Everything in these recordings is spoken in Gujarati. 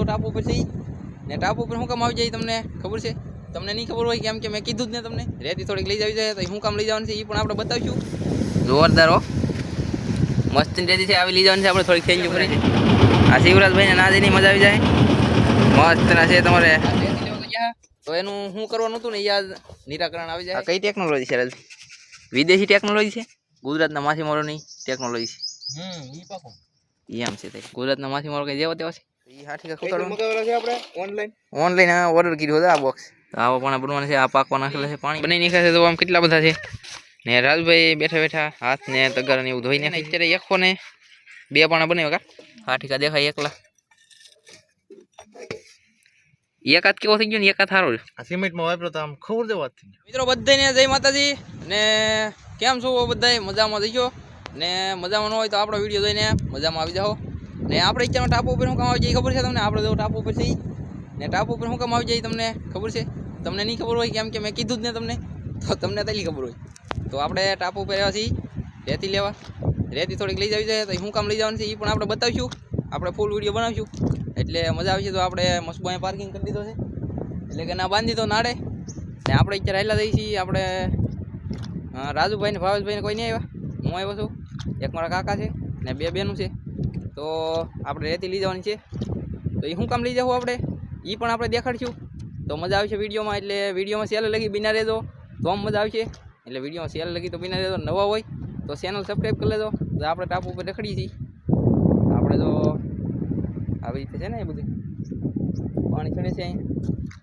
તો ટાપુ ઉપર છે ને ટાપુ ઉપર શું કામ આવી જાય તમને ખબર છે? તમને નહીં ખબર હોય કેમ કે મેં કીધું જ ને તમને. રેતી થોડીક લઈ જવી જાય તો શું કામ લઈ જવાનું છે એ પણ આપણે બતાવીશું. જોરદાર હો. મસ્ત રેતી છે આવી લઈ જવાની છે આપણે થોડીક ખેંચી કરી છે આ શિવરાજભાઈને ના જઈને મજા આવી જાય. મસ્ત ના છે તમારે. તો એનું શું કરવાનું હતું ને યાદ નિરાકરણ આવી જાય. કઈ ટેકનોલોજી છે રાજ? વિદેશી ટેકનોલોજી છે? ગુજરાતના માછીમારોની ટેકનોલોજી છે. હમ ઈ પાકો. ઈ છે ગુજરાતના માછીમારો કઈ જેવા તેવા છે? ઈ હાથી કઈથી મગાવેલા છે આપણે? ઓનલાઈન ઓનલાઈન ઓર્ડર કર્યો હતો આ બોક્સ આવા પણ બનવાના છે આ પાકવા નાખેલા છે પાણી. બનાવી નાખ્યા છે તો આમ કેટલા બધા છે? ને રાજભાઈ બેઠા બેઠા હાથ ને તગાર ને એવું ધોઈને અત્યારે એકસો ને બે પાણા બનાવ્યા કા? હા ઠીકા દેખાય એકલા. એકાદ કેવો થઈ ગયો ને એકાદ સારો આ સિમેન્ટમાં વાપરો તો આમ ખબર દે વાત થઈ મિત્રો બધાને જય માતાજી. ને કેમ છો બધાય? મજામાં જઈશો? ને મજામાં ન હોય તો આપણો વીડિયો જોઈને મજામાં આવી જાઓ. ને આપણે અત્યારમાં ટાપુ ઉપર શું કામ આવી જાય ખબર છે તમને? આપણે જો ટાપુ ઉપર છીએ. ને ટાપુ ઉપર શું કામ આવી જાય તમને ખબર છે? તમને નહીં ખબર હોય, કેમ કે મેં કીધું જ ને તમને, તો તમને તલી ખબર હોય. તો આપણે ટાપુ ઉપર આવ્યા છીએ. રેતી લેવા. રેતી થોડીક લઈ જવી જોઈએ તો શું કામ લઈ જવાનું છે એ પણ આપણે બતાવીશું. આપણે ફૂલ વીડિયો બનાવીશું. એટલે મજા આવશે તો આપણે મસ્બો પાર્કિંગ કરી દીધો છે. એટલે કે ના બાંધી તો નાડે. ને આપણે અત્યારે આવેલા જઈએ છીએ, આપણે રાજુભાઈને રાજુભાઈ ને ભાવેશભાઈ કોઈ નહીં આવ્યા. હું આવ્યો છું. એક મારા કાકા છે ને બે બેનું છે. તો આપણે રેતી લઈ જવાની છે. તો એ શું કામ લઈ જવું આપણે? એ પણ આપણે દેખાડશું. તો મજા આવશે વિડીયોમાં, એટલે વિડીયોમાં સેલ લગી બિના રહેજો. તો આમ મજા આવશે. એટલે વિડીયોમાં સેલ લગી તો બિના રહેજો, નવા હોય તો ચેનલ સબસ્ક્રાઈબ કરી લેજો. તો આપણે ટાપુ ઉપર રખડીએ છીએ. આપણે તો આવી રીતે છે ને એ બધું. પાણી ચડે છે અહીં.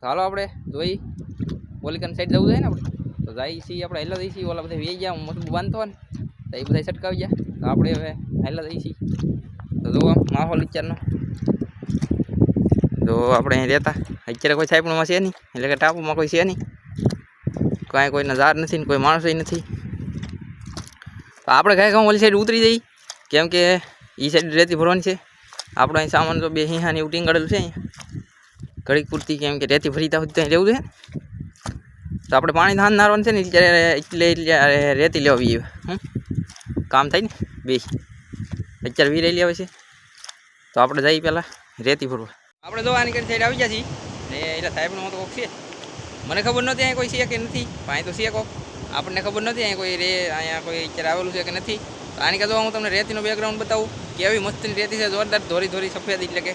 ચાલો આપણે જોઈ. ઓલિકન સાઈડ જવું જોઈએ ને આપણે? તો જાય છીએ આપણે હેલા જઈએ છીએ. ઓલા બધા વેઈ ગયા મોટું બાંધતો ને, તો એ બધા છટકાવી ગયા. તો આપણે હવે હેલા જઈએ છીએ. તો જુઓ, માહોલ વિચારનો તો આપણે અહીં રહેતા. અત્યારે કોઈ સાઈપણમાં છે નહીં, એટલે કે ટાપુમાં કોઈ છે નહીં. કાંઈ કોઈના ઝાર નથી ને કોઈ માણસો નથી. તો આપણે કાંઈ કામ ઓલી સાઈડ ઉતરી જઈ કેમ કે એ સાઈડ રેતી ભરવાની છે. આપણે અહીં સામાન તો બે હિંહાની ઉટીંગ કરેલું છે અહીંયા. ઘડીક પૂરતી કેમ કે રેતી હોય ત્યાં રહેવું છે. તો આપણે પાણી ધાન નારવાનું છે ને, ત્યારે એટલે એટલે રેતી લેવી કામ થાય ને બે અત્યારે વીરે લેવા છે. તો આપણે જઈએ પહેલાં રેતી ફરવા. આપણે જો આની સાઈડ આવી ગયા છીએ. ને એટલે સાહેબનું તો કોક છે. મને ખબર નહોતી અહીંયા કોઈ છે કે નથી. પણ તો છે કોક. આપણને ખબર નથી અહીંયા કોઈ રે અહીંયા કોઈ અત્યારે આવેલું છે કે નથી. તો આની કરતાં હું તમને રેતીનો બેકગ્રાઉન્ડ બતાવું. કેવી મસ્તની રેતી છે, જોરદાર ધોરી ધોરી સફેદ એટલે કે.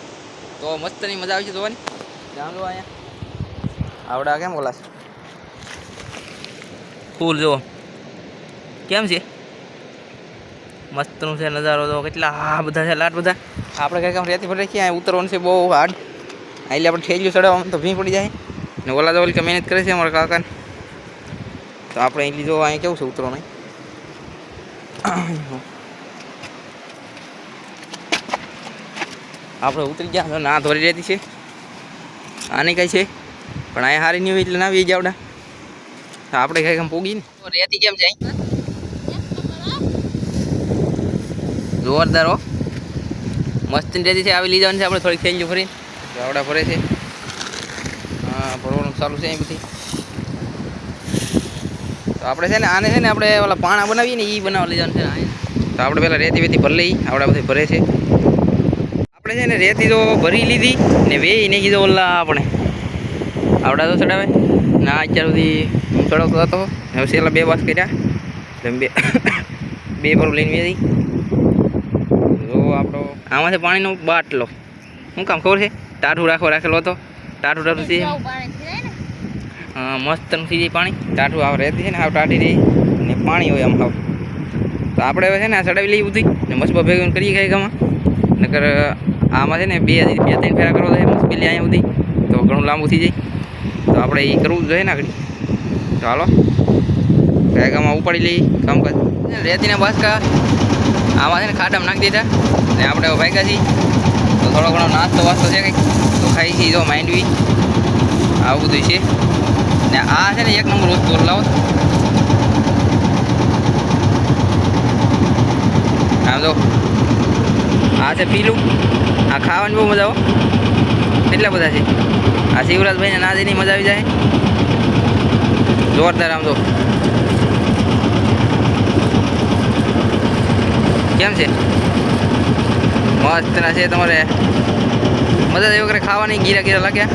તો મસ્તની મજા આવી છે જોવાની. જાણ જો અહીંયા. આવડા કેમ બોલાશે ફૂલ જુઓ. કેમ છે? મસ્તનું છે નજારો તો કેટલા આ બધા છે, લાટ બધા. આપણે કંઈક આમ રેતી રાખીએ અહીંયા ઉતરવાનું છે બહુ હાર્ડ એટલે આપણે ઠેલ્યું ચડાવવામાં તો ભીં પડી જાય. ને ઓલા તો ઓલી કે મહેનત કરે છે અમારા કાકાને. તો આપણે અહીં લીધો અહીંયા કેવું છે ઉતરવાનું આપણે ઉતરી ગયા ના ધોરી રહેતી છે. આને કઈ છે પણ અહીંયા હારી નહીં હોય એટલે ના આવી જાવડા તો આપણે કઈ આમ પોગી ને. રેતી કેમ છે જોરદાર હો. મસ્ત રેતી છે, આવી લઈ જવાની છે આપણે થોડીક ખેંચી ફરી ગાવડા ફરે છે. હા, ભરવાનું ચાલુ છે એ બધી તો આપણે છે ને, આને છે ને આપણે ઓલા પાણા બનાવીએ ને એ બનાવવા લઈ જવાનું છે. તો આપણે પહેલાં રેતી વેતી ભરી લઈ આવડા બધી ભરે છે. આપણે છે ને રેતી તો ભરી લીધી ને વેઈ નહીં કીધું ઓલા આપણે. આવડા તો ચડાવે. ના, અત્યાર સુધી હું ચડાવતો હતો. હવે છેલ્લા બે વાસ કર્યા. બે બે ભરું લઈને આપણો આમાં છે પાણીનો બાટલો. શું કામ ખબર છે? ટાઢું રાખો રાખેલો હતો. ટાઢું ટાઢું થઈ હા મસ્ત થઈ જાય પાણી. ટાઢું આવ રહેતી છે ને આવ ટાઢી રહી. ને પાણી હોય આમ આવ તો આપણે હવે છે ને આ ચડાવી લઈએ બધી ને મસ્ત ભેગું કરીએ ખાઈ ગામાં નકર આમાં છે ને બે બે ત્રણ ફેરા કરવા જાય મસ્ત પેલી અહીંયા ઉધી તો ઘણું લાંબુ થઈ જાય. તો આપણે એ કરવું જોઈએ ને આગળ. તો હાલો. ગાય ગામાં ઉપાડી લઈએ. કામકાજ રેતીના બાસકા. આમાં છે ને ખાડામાં નાખી દીધા. ને આપણે ભાગ્યા છીએ. તો થોડો ઘણો નાસ્તો વાસ્તો છે કંઈક. તો ખાઈ છીએ જો માંડવી આવું બધું છે. ને આ છે ને એક નંબર વસ્તુ લાવો. આમ જો. આ છે પીલું. આ ખાવાની બહુ મજા આવે. કેટલા બધા છે? આ શિવરાજભાઈને ના જઈને મજા આવી જાય. જોરદાર આમ તો કેમ છે? મસ્ત ના છે તમારે. મજા આવી વગેરે ખાવાની, ગીરા ગીરા લાગ્યા.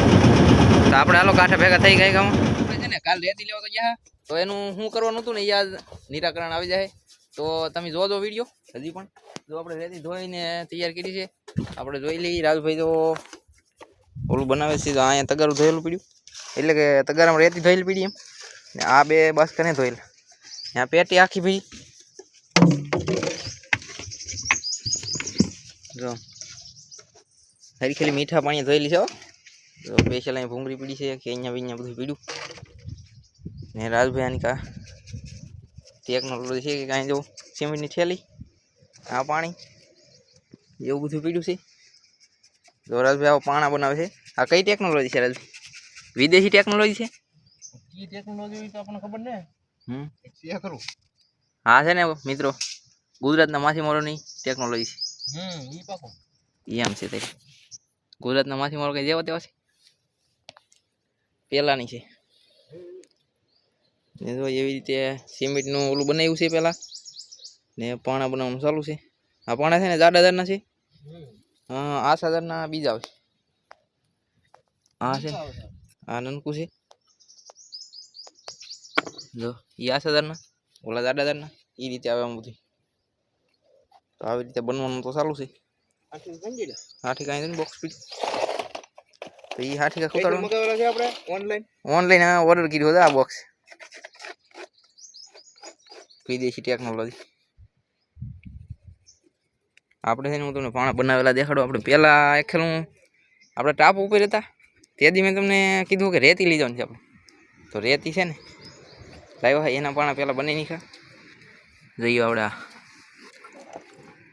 તો આપણે હાલો કાંઠા ભેગા થઈ ગયા ગામ છે ને કાલ રેતી લેવા તો ગયા. તો એનું શું કરવાનું હતું ને યાદ નિરાકરણ આવી જાય. તો તમે જોજો વીડિયો, હજી પણ. જો આપણે રેતી ધોઈને તૈયાર કરી છે. આપણે જોઈ લઈએ. રાજભાઈ તો ઓલું બનાવે છે, તો અહીંયા તગારું ધોયેલું પડ્યું. એટલે કે તગારામાં રેતી ધોયેલી પડી એમ. આ બે બસ કને ધોયેલ. ત્યાં પેટી આખી ભરી. જો. હરી ખાલી મીઠા પાણી ધોયેલી છે હો. તો સ્પેશિયલ અહીં ભૂંગળી પીડી છે કે અહીંયા અહીંયા બધું પીડ્યું. ને રાજભાઈ આની કા ટેકનોલોજી છે કે કાંઈ જો સિમેન્ટની થેલી આ પાણી એવું બધું પીડ્યું છે. જો રાજભાઈ આવો પાણા બનાવે છે. આ કઈ ટેકનોલોજી છે રાજભાઈ? વિદેશી ટેકનોલોજી છે? ઈ ટેકનોલોજી તો આપણને ખબર ને. હમ. હા છે ને મિત્રો ગુજરાતના માછીમારોની ટેકનોલોજી છે. હમ ઈ પાકો એમ છે તે. ગુજરાતના માછીમારો કઈ જેવા તેવો છે? પહેલાંની છે. ને જો એવી રીતે સિમેન્ટનું ઓલું બનાવ્યું છે પહેલાં ને પાણા બનાવવાનું ચાલુ છે. આ પાણા છે ને જાડા હજારના છે? હા આ સાધારના બીજા આવશે આ છે. આ નનકું છે. જો એ આ હજારના ઓલા જાડા હજારના એ રીતે આવે આમ બધું તો આવી રીતે બનવાનું તો ચાલુ છે. હાથી કાંઈ નહીં બોક્સ પીડ્યું તો એ હાથી કાંઈ છે આપણે? ઓનલાઈન ઓનલાઈન ઓર્ડર કર્યો હતો આ બોક્સ વિદેશી ટેકનોલોજી આપણે છે ને હું તમને પાણા બનાવેલા દેખાડું. આપણે પહેલાં એખેલું આપણે ટાપ ઉપર હતા. તેથી મેં તમને કીધું કે રેતી લઈ જવાની છે આપણે. તો રેતી છે ને લાવ્યો હા એના પાણા પહેલાં બની નાખ્યા. જઈએ આપણે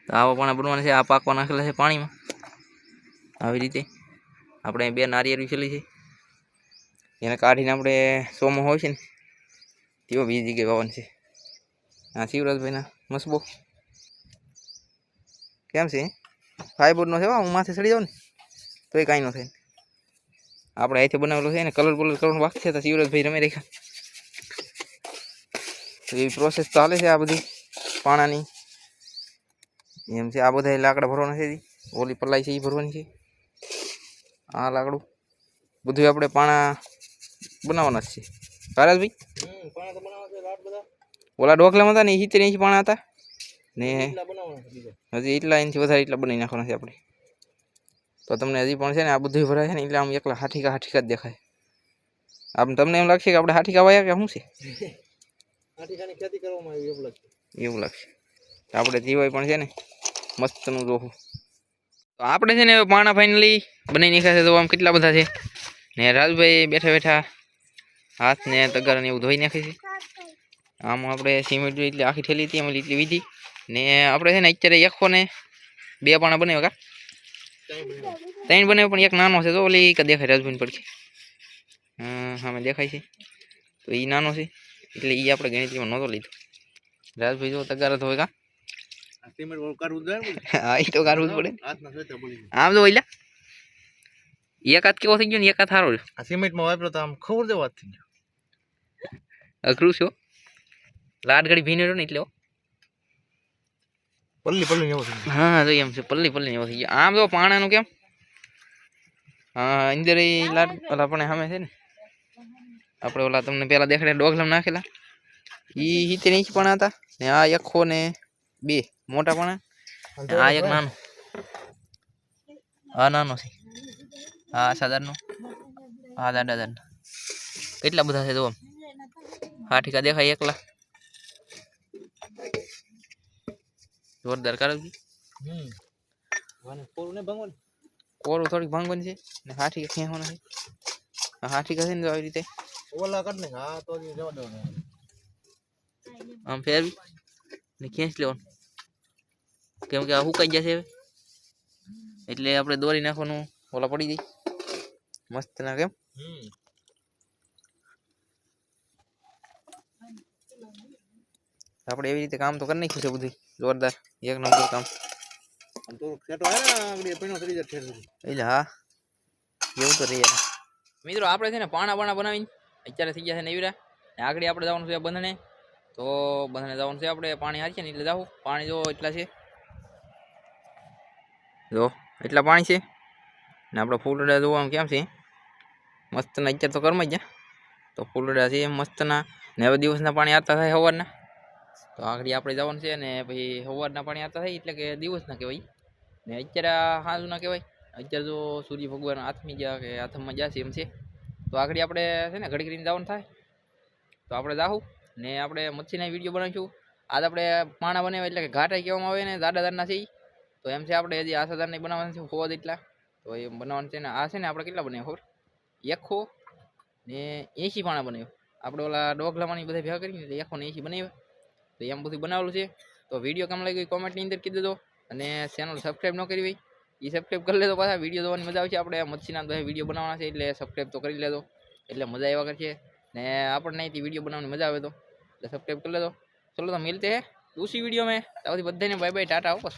આવા પાણા બનવાના છે આ પાકવા નાખેલા છે પાણીમાં. આવી રીતે આપણે બે નારિયેળ વિછેલી છે. એને કાઢીને આપણે સોમો હોય છે ને તેઓ બીજી જગ્યાએ વાવવાનું છે. હા શિવરાજભાઈના મસબો. કેમ છે? ફાઈબરનો છે હો, માથે ચડી જાઉં ને તો એ કાંઈ ન થાય. આપણે અહીંથી બનાવેલો છે ને કલર બલર કરવાનું બાકી છે તો શિવરાજભાઈ રમે રેખા એવી પ્રોસેસ ચાલે છે આ બધી પાણાની. એમ છે આ બધા લાકડા ભરવાના છે. ઓલી પલાઈ છે એ ભરવાની છે. આ લાકડું. બધું આપણે પાણા બનાવવાના જ છે. ભારતભાઈ ઓલા ડોકલામાં હતા ને સિત્તેર ઇંચ પાણા હતા. ને હજી એટલા ઇંચથી વધારે એટલા બનાવી નાખવાના છે આપણે. તો તમને હજી પણ છે ને આ બધું ભરાય છે ને એટલે આમ એકલા હાઠીકા હાઠીકા જ દેખાય. આમ તમને એમ લાગશે કે આપણે હાઠીકા વાયા કે શું છે? આટીકાની ખેતી કરવામાં આવી એવું લાગે એવું લાગશે. આપણે જીવાય પણ છે ને મસ્તનું જોવું. તો આપણે છે ને પાણા ફાઇનલી બનાવી નાખ્યા છે તો આમ કેટલા બધા છે? ને રાજભાઈ બેઠા બેઠા હાથ ને તગાર ને એવું ધોઈ નાખે છે. આમ આપણે સિમેન્ટ એટલી આખી ઠેલી હતી, એમાં એટલી વીધી. ને આપણે છે ને અત્યારે એકસો ને બે પાણા બનાવ્યા કા? ત્રણ બનાવ્યા, પણ એક નાનો છે તો ઓલી દેખાય રાજભાઈ પડખે. હા મેં દેખાય છે. તો એ નાનો છે, એટલે એ આપણે ગણિતમાં નહોતો લીધો. રાજભાઈ જો તગારા ધોવે કા? હા એ તો જ પડે. આમ તો ઓઈલા એક કેવો થઈ ગયો ને એકાદ સારો આ સિમેન્ટમાં વાપરો તો આમ ખબર જેવો હાથ થઈ ગયો અઘરું છે હો. ઘડી ભીને રહ્યો ને એટલે પલ્લી પલ્લી જેવો થઈ ગયો. હા તો એમ છે. પલ્લી પલ્લી એવો થઈ ગયો. આમ તો પાણાનું કેમ? હા અંદર એ લાડ ઓલા પણ સામે છે ને. આપણે ઓલા તમને પેલા દેખાડે ડોગલમ નાખેલા. એ સિત્તેર ઇંચ પણ હતા. ને આ એકસો ને બે. મોટા પણ આ એક નાનો આ નાનો છે આ સાધારણનો આ દાદા દાદા કેટલા બધા છે તો આમ હા ઠીકા દેખાય એકલા જોરદાર કરાવજી હમ વાને કોરું ને ભંગવાનું કોરું થોડીક ભાંગવાની છે ને હાથી ખેંચવાના છે આ હાથી છે ને તો આવી રીતે ઓલા કાઢ ને હા તો હજી જવા દો ને આમ ફેરવી ને ખેંચી લેવાનું કેમ કે આ હુકાઈ જશે હવે. એટલે આપણે દોરી નાખવાનું ઓલા પડી જાય. મસ્ત ના કેમ? આપણે એવી રીતે કામ તો કરી નાખ્યું છે બધું જોરદાર. એક નંબર કામ. એટલે હા. એવું તો રહી મિત્રો આપણે છે ને પાણા પાણા બનાવીને અત્યારે થઈ ગયા છે નેવીરા. ને આગળ આપણે જવાનું છે બંધણે તો બંધણે જવાનું છે આપણે પાણી હારીએ ને એટલે જાઉં પાણી જો એટલા છે. જો, એટલા પાણી છે? ને આપણે ફૂલડા જોવાનું કેમ છે? મસ્તના, અત્યારે તો કરમાઈ ગયા તો ફૂલડા છે, મસ્તના. ને દિવસના પાણી આવતા થાય સવારના. તો આગળ આપણે જવાનું છે ને પછી સવારના પાણી આવતા થાય, એટલે કે દિવસના કહેવાય ને અત્યારે સાંજના કહેવાય. અત્યારે જો સૂર્ય ભગવાન હાથમી ગયા કે હાથમાં જશે એમ છે. તો આગળ આપણે છે ને ઘડી કરીને જવાનું થાય. તો આપણે જાહું. ને આપણે મચ્છીના વીડિયો બનાવીશું. આજ આપણે પાણા બનાવ્યા, એટલે કે ઘાટા કહેવામાં આવે ને દાડા દારના છે. તો એમ છે આપણે હજી આસા દારના બનાવવાના છે હોવા એટલા તો એ બનાવવાનું છે ને આ છે ને આપણે કેટલા બનાવ્યા ખબર એકસો ને એંશી પાણા બનાવ્યું આપણે ઓલા ડોગલામાંની બધા ભેગા કરીને એટલે એકસો ને એંશી બનાવ્યા તો એમ બધું બનાવેલું છે તો વિડીયો કેમ લાગ્યો કોમેન્ટની અંદર કીધું દેજો અને ચેનલ સબસ્ક્રાઈબ ન કરી હોય એ સબસ્ક્રાઈબ કરી લેજો પાછા વિડીયો જોવાની મજા આવશે આપણે મચ્છીના બધા વિડીયો બનાવવાના છે એટલે સબસ્ક્રાઈબ તો કરી લેજો એટલે મજા આવ્યા કરશે ને આપણને અહીંથી વિડીયો બનાવવાની મજા આવે તો એટલે સબસ્ક્રાઈબ કરી લેજો ચલો તો મિલતે હે दूसरी वीडियो में तब तक बधाई ने बाय बाय टाटा वापस